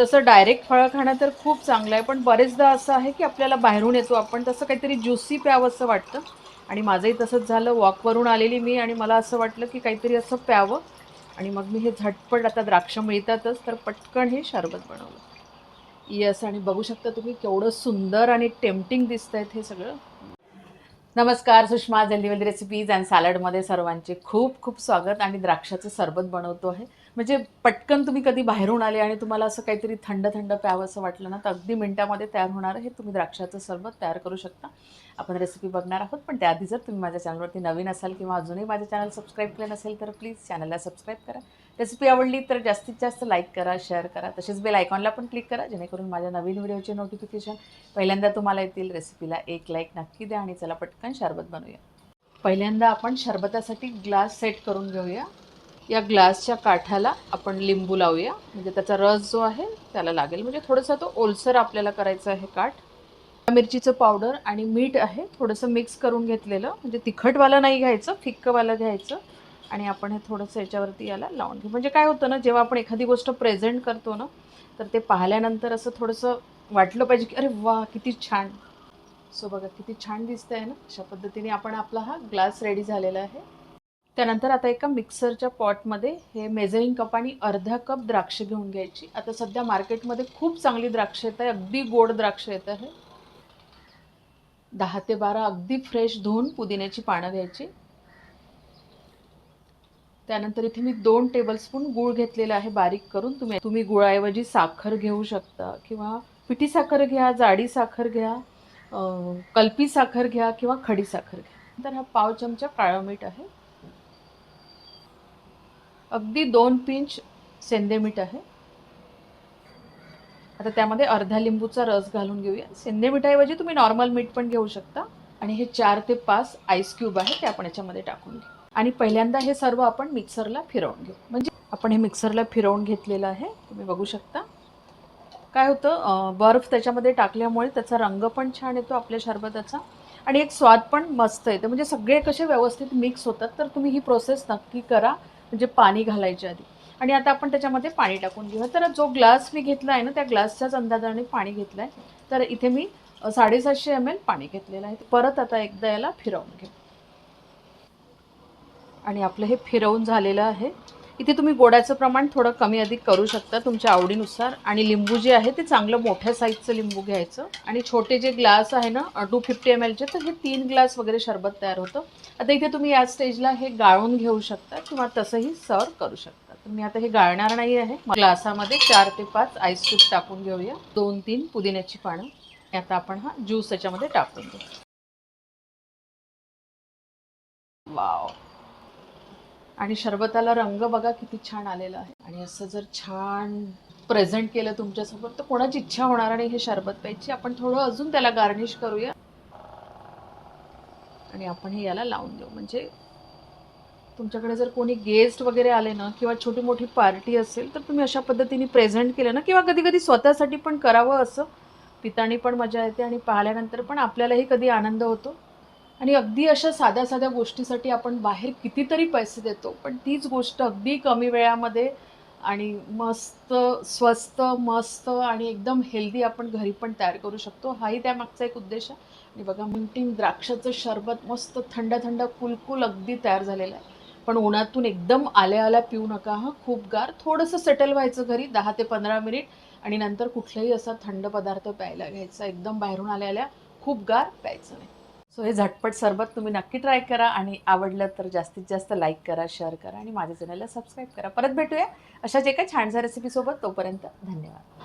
तसं डायरेक्ट फळं खाणं तर खूप चांगलं आहे पण बरेचदा असं आहे की आपल्याला बाहेरून येतो आपण तसं काहीतरी ज्युसी प्यावं असं वाटतं. आणि माझंही तसंच झालं वॉकवरून आलेली मी आणि मला असं वाटलं की काहीतरी असं प्यावं. आणि मग मी हे झटपट आता द्राक्ष मिळतातच तर पटकन हे शरबत बनवलं. येस आणि बघू शकता तुम्ही केवढं सुंदर आणि टेम्पटिंग दिसत आहेत हे सगळं. नमस्कार सुषमा जल्दीवल्दी रेसिपीज अँड सॅलडमध्ये सर्वांचे खूप खूप स्वागत. आणि द्राक्षाचं सरबत बनवतो आहे. म्हणजे पटकन तुम्ही कधी बाहेरून आले आणि तुम्हाला असं काहीतरी थंड थंड प्यावं असं वाटलं ना तर अगदी मिनटामध्ये तयार होणार हे तुम्ही द्राक्षाचं सरबत तयार करू शकता. आपण रेसिपी बघणार आहोत पण त्याआधी जर तुम्ही माझ्या चॅनलवरती नवीन असाल किंवा अजूनही माझे चॅनल सबस्क्राईब केलं नसेल तर प्लीज चॅनलला सबस्क्राईब करा. रेसिपी आवडली तर जास्तीत जास्त लाईक करा शेअर करा. तसेच बेल आयकॉनला पण क्लिक करा जेणेकरून माझ्या नवीन व्हिडिओचे नोटिफिकेशन पहिल्यांदा तुम्हाला येतील. रेसिपीला एक लाईक नक्की द्या आणि चला पटकन शरबत बनवूया. पहिल्यांदा आपण शरबतासाठी ग्लास सेट करून घेऊया. या ग्लासच्या काठाला आपण लिंबू लावूया. म्हणजे त्याचा रस जो आहे त्याला लागेल. म्हणजे थोडंसं तो ओलसर आपल्याला करायचा आहे काठ. मिरचीचं पावडर आणि मीठ आहे थोडंसं मिक्स करून घेतलेलं. म्हणजे तिखटवालं नाही घ्यायचं फिक्कवालं घ्यायचं. आणि आपण हे थोडंसं याच्यावरती याला लावून घेऊ. म्हणजे काय होतं ना जेव्हा आपण एखादी गोष्ट प्रेझेंट करतो ना तर ते पाहिल्यानंतर असं थोडंसं वाटलं पाहिजे की अरे वा किती छान. सो बघा किती छान दिसतं आहे ना अशा पद्धतीने आपण आपला हा ग्लास रेडी झालेला आहे. त्यानंतर आता एका मिक्सरच्या पॉटमध्ये हे मेजरिंग कप आणि अर्धा कप द्राक्ष घेऊन घ्यायची. आता सध्या मार्केटमध्ये खूप चांगली द्राक्ष येत आहे अगदी गोड द्राक्ष येत आहे. दहा ते बारा अगदी फ्रेश धुवून पुदिन्याची पानं घ्यायची. त्यानंतर इथे मी दोन टेबलस्पून गूळ घेतलेला आहे बारीक करून. तुम्ही तुम्ही गुळाऐवजी साखर घेऊ शकता किंवा पिठी साखर घ्या जाडी साखर घ्या कल्पी साखर घ्या किंवा खडी साखर घ्या. तर हा पाव चमचा काळं मीठ आहे. अगदी दोन पिंच सेंदे मीठ आहे. आता त्यामध्ये अर्धा लिंबूचा रस घालून घेऊया. सेंदे मिठाऐवजी तुम्ही नॉर्मल मीठ पण घेऊ शकता. आणि हे चार ते पाच आईस क्यूब आहे ते आपण याच्यामध्ये टाकून घेऊ आणि पहिल्यांदा हे सर्व आपण मिक्सरला फिरवून घेऊ. म्हणजे आपण हे मिक्सरला फिरवून घेतलेलं आहे. तुम्ही बघू शकता. काय होतं? बर्फ त्याच्यामध्ये टाकल्यामुळे त्याचा रंग पण छान येतो आपल्या शरबताचा. आणि एक स्वाद पण मस्त येतो. म्हणजे सगळे कसे व्यवस्थित मिक्स होतात तर तुम्ही ही प्रोसेस नक्की करा. म्हणजे पाणी घालायच्या आधी. आणि आता आपण त्याच्यामध्ये पाणी टाकून घेऊया. तर जो ग्लास मी घेतला आहे ना त्या ग्लासच्याच अंदाजाने पाणी घेतलं आहे तर इथे मी साडेसातशे एम एल पाणी घेतलेलं आहे. परत आता एकदा याला फिरवून घेऊ. आणि आपलं हे फिरवून झालेलं आहे. इथे तुम्ही गोडाचं प्रमाण थोडं कमी अधिक करू शकता तुमच्या आवडीनुसार. आणि लिंबू जे आहे ते चांगलं मोठ्या साईजचं लिंबू घ्यायचं. आणि छोटे जे ग्लास आहे ना टू फिफ्टी एम एलचे तर हे तीन ग्लास वगैरे सरबत तयार होतं. आता इथे तुम्ही या स्टेजला हे गाळून घेऊ शकता किंवा तसंही सर्व करू शकता. तर मी आता हे गाळणार नाही आहे. ग्लासामध्ये चार ते पाच आईस क्यूब टाकून घेऊया. दोन तीन पुदिन्याची पानं. आता आपण हा ज्यूस याच्यामध्ये टाकून घेऊ वाव आणि शरबताला रंग बघा किती छान आलेला आहे. आणि असं जर छान प्रेझेंट केलं तुमच्यासोबत तर कोणाची इच्छा होणार नाही हे शरबत प्यायची? आपण थोडं अजून त्याला गार्निश करूया. आणि आपण हे याला लावून देऊ. म्हणजे तुमच्याकडे जर कोणी गेस्ट वगैरे आले ना किंवा छोटी मोठी पार्टी असेल तर तुम्ही अशा पद्धतीने प्रेझेंट केलं ना किंवा कधी कधी स्वतःसाठी पण करावं असं. पितानी पण मजा येते आणि पाहिल्यानंतर पण आपल्यालाही कधी आनंद होतो. आणि अगदी अशा साध्या साध्या गोष्टीसाठी आपण बाहेर कितीतरी पैसे देतो पण तीच गोष्ट अगदी कमी वेळामध्ये आणि मस्त स्वस्त मस्त आणि एकदम हेल्दी आपण घरी पण तयार करू शकतो. हाही त्यामागचा एक उद्देश आहे. आणि बघा मिंटिंग द्राक्षाचं शरबत मस्त थंड थंड कुलकुल अगदी तयार झालेलं आहे. पण उन्हातून एकदम आल्या आल्या पिऊ नका हा. खूप गार. थोडंसं सेटल व्हायचं घरी दहा ते पंधरा मिनिट. आणि नंतर कुठलाही असा थंड पदार्थ प्यायला घ्यायचा. एकदम बाहेरून आल्या आल्या खूप गार प्यायचं नाही. सो हे झटपट सरबत तुम्ही नक्की ट्राय करा आणि आवडलं तर जास्तीत जास्त लाईक करा शेअर करा आणि माझ्या चॅनलला सबस्क्राईब करा. परत भेटूया अशाच एका छानशा रेसिपीसोबत तोपर्यंत धन्यवाद.